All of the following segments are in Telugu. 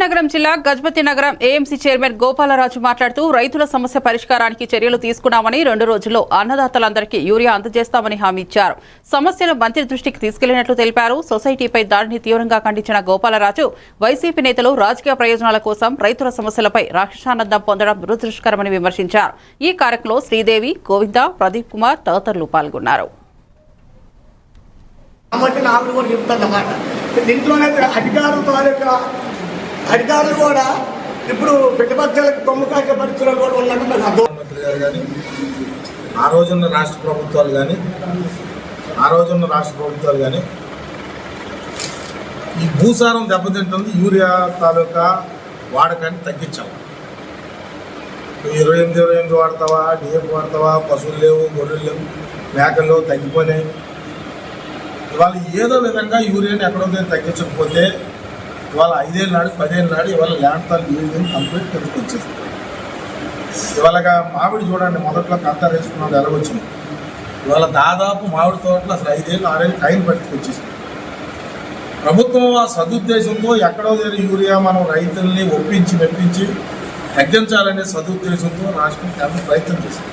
నగరం జిల్లా గజపతి నగరం ఏఎంసీ చైర్మన్ గోపాలరాజు మాట్లాడుతూ రైతుల సమస్య పరిష్కారానికి చర్యలు తీసుకున్నామని రెండు రోజుల్లో అన్నదాతలందరికీ యూరియా అందజేస్తామని హామీ ఇచ్చారు. సమస్యను మంత్రి దృష్టికి తీసుకెళ్ళినట్లు తెలిపారు. సొసైటీపై దాడిని తీవ్రంగా ఖండించిన గోపాలరాజు వైసీపీ నేతలు రాజకీయ ప్రయోజనాల కోసం రైతుల సమస్యలపై రాక్షసానందం పొందడం దురదృష్టకరమని విమర్శించారు. ఈ కార్యక్రమంలో శ్రీదేవి గోవింద ప్రదీప్ కుమార్ తదితరులు పాల్గొన్నారు. దీంట్లోనే అధికారుల తాలూకా అధికారులు కూడా ఇప్పుడు ప్రతిపక్షాలకు కొమ్ము కాసే పరిస్థితులు కూడా ఉన్నట్టు నాకు అర్థం. గారు కానీ ఆ రోజున్న రాష్ట్ర ప్రభుత్వాలు కానీ ఆ రోజున్న రాష్ట్ర ప్రభుత్వాలు కానీ ఈ భూసారం దెబ్బతింటుంది యూరియా తాలూకా వాడకాన్ని తగ్గించాం. నువ్వు ఇరవై ఎనిమిది ఇరవై ఎనిమిది వాడతావా డిఎఫ్ వాడతావా పశువులు లేవు గొర్రెలు లేవు మేకలు తగ్గిపోయినాయి. ఇవాళ ఏదో విధంగా యూరియాని ఎక్కడో తగ్గించకపోతే ఇవాళ ఐదేళ్ళ నాడు పదేళ్ళ నాడు ఇవాళ ల్యాండ్ తాల్ యూరియన్ కంప్లీట్ కిందకి వచ్చేసి ఇవాళగా మామిడి చూడండి మొదట్లో కంతారు వేసుకున్నాడు ఎలాగొచ్చింది ఇవాళ దాదాపు మామిడి తోటలు అసలు ఐదేళ్ళు ఆరేళ్ళు కాయలు పరిస్థితి వచ్చేసింది. ప్రభుత్వం ఆ సదుద్దేశంతో ఎక్కడో దగ్గర యూరియా మనం రైతుల్ని ఒప్పించి మెప్పించి తగ్గించాలనే సదుద్దేశంతో రాష్ట్రం కేంద్రం ప్రయత్నం చేసింది.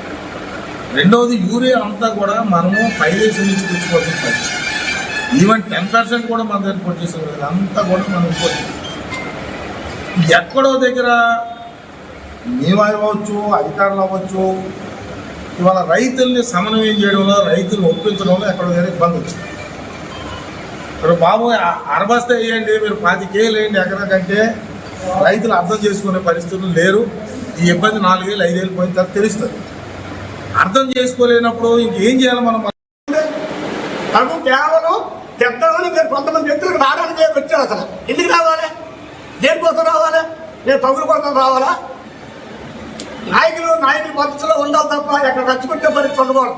రెండవది యూరియా అంతా కూడా మనము పై దేశం నుంచి తెచ్చుకోవాల్సిన పరిస్థితి. ఈవెన్ టెన్ పర్సెంట్ కూడా మన దగ్గర ఇంపోర్ట్ అంతా కూడా మనం ఇంపోర్ట్ ఎక్కడో దగ్గర మేము అవ్వచ్చు అధికారులు అవ్వచ్చు ఇవాళ రైతుల్ని సమన్వయం చేయడంలో రైతులను ఒప్పించడంలో ఎక్కడో దగ్గర ఇబ్బంది వచ్చింది. ఇప్పుడు బాబు అరబస్తే వేయండి మీరు పాతి కేలు వేయండి ఎకరాకంటే రైతులు అర్థం చేసుకునే పరిస్థితులు లేరు. ఈ ఇబ్బంది నాలుగేళ్ళు ఐదేళ్ళు పోయిన తర్వాత తెలుస్తుంది. అర్థం చేసుకోలేనప్పుడు ఇంకేం చేయాలి మనం? తగు కేవలం చెప్తామని మీరు కొంతమంది వ్యక్తులకు రావడానికి వచ్చారు అసలు. ఎందుకు రావాలి? దేనికోసం రావాలి? నేను తగులు కోసం రావాలా? నాయకులు నాయకుల పద్ధతిలో ఉండాలి తప్ప ఎక్కడ రెచ్చగొట్టే పరిస్థితి ఉండకూడదు.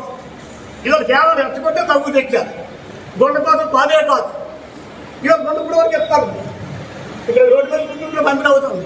ఇలా కేవలం రెచ్చగొట్టే తగ్గు తెచ్చారు. గుండె కోసం పాదే కాదు. ఇవాళ గుండె వరకు చెప్తారు ఇక్కడ రోడ్డు మీద బంద్ అవుతుంది.